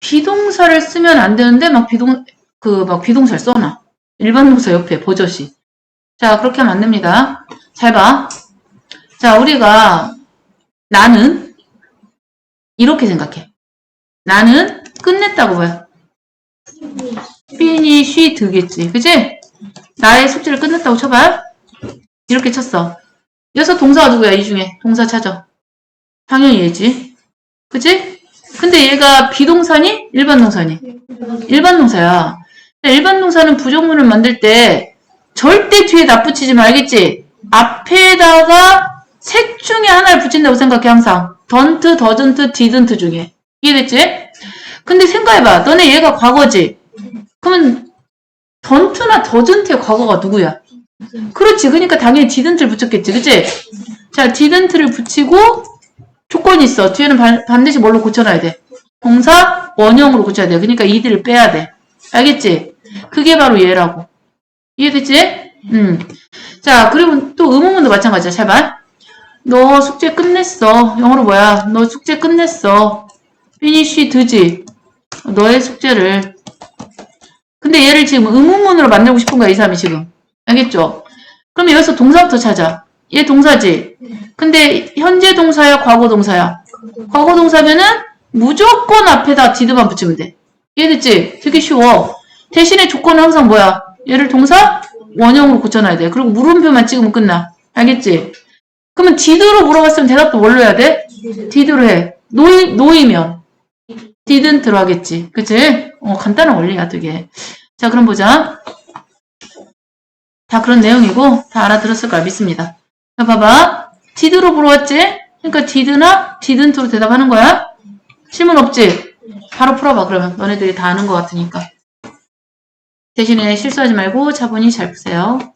비동사를 쓰면 안 되는데 막 비동 그 막 비동사를 써놔. 일반 동사 옆에 버젓이. 자 그렇게 하면 안 됩니다. 잘 봐. 자 우리가 나는 이렇게 생각해. 나는 끝냈다고 봐요. finish 드겠지. 그지? 나의 숙제를 끝냈다고 쳐봐. 이렇게 쳤어. 여기서 동사가 누구야? 이 중에. 동사 찾아. 당연히 얘지. 그지? 근데 얘가 비동사니? 일반 동사니? 일반 동사야. 일반 동사는 부정문을 만들 때 절대 뒤에 나 붙이지 말겠지? 앞에다가 셋 중에 하나를 붙인다고 생각해, 항상. 던트, 더든트, 디든트 중에. 이해됐지? 근데 생각해봐. 너네 얘가 과거지? 그러면 던트나 더든트의 과거가 누구야? 그렇지. 그러니까 당연히 디든트를 붙였겠지. 그치? 자, 디든트를 붙이고 조건이 있어. 뒤에는 반, 반드시 뭘로 고쳐놔야 돼? 동사 원형으로 고쳐야 돼. 그러니까 이들을 빼야 돼. 알겠지? 그게 바로 얘라고. 이해됐지? 음. 자, 그리고 또 의문문도 마찬가지야. 잘 봐. 너 숙제 끝냈어. 영어로 뭐야? 너 숙제 끝냈어. finish 드지. 너의 숙제를. 근데 얘를 지금 의문문으로 만들고 싶은 거야, 이 사람이 지금. 알겠죠? 그럼 여기서 동사부터 찾아. 얘 동사지? 근데 현재 동사야, 과거 동사야? 과거 동사면은 무조건 앞에다 디드만 붙이면 돼. 이해됐지? 되게 쉬워. 대신에 조건은 항상 뭐야? 얘를 동사 원형으로 고쳐놔야 돼. 그리고 물음표만 찍으면 끝나. 알겠지? 그러면 디드로 물어봤으면 대답도 뭘로 해야 돼? 디드로 해. 노이, 노이면 didn't로 하겠지. 그치? 어, 간단한 원리야, 되게. 자, 그럼 보자. 다 그런 내용이고 다 알아들었을 거야 믿습니다. 자, 봐봐. did로 물어봤지? 그러니까 did나 didn't로 대답하는 거야? 질문 없지? 바로 풀어봐 그러면 너네들이 다 아는 것 같으니까. 대신에 실수하지 말고 차분히 잘 푸세요.